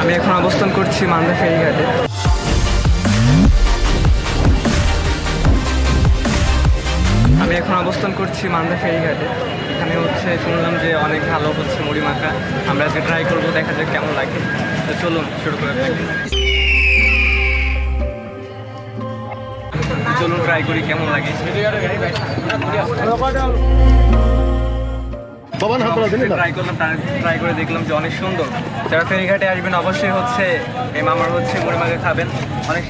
আমি এখন অবস্থান করছি মালদা ফেরিঘাটে আমি এখন অবস্থান করছি মালদা ফেরিঘাটে এখানে হচ্ছে শুনলাম যে অনেক ভালো হচ্ছে মুড়ি মাখা। আমরা আজকে ট্রাই করব, দেখা যাক কেমন লাগে। তো চলুন, শুরু করে থাকি চলুন ট্রাই করি, কেমন লাগে। ট্রাই করলাম ট্রাই করে দেখলাম যে অনেক সুন্দর। যারা ফেরিঘাটে আসবেন, অবশ্যই হচ্ছে, এই মামার হচ্ছে, মুড়ি মাকে খাবেন। অনেক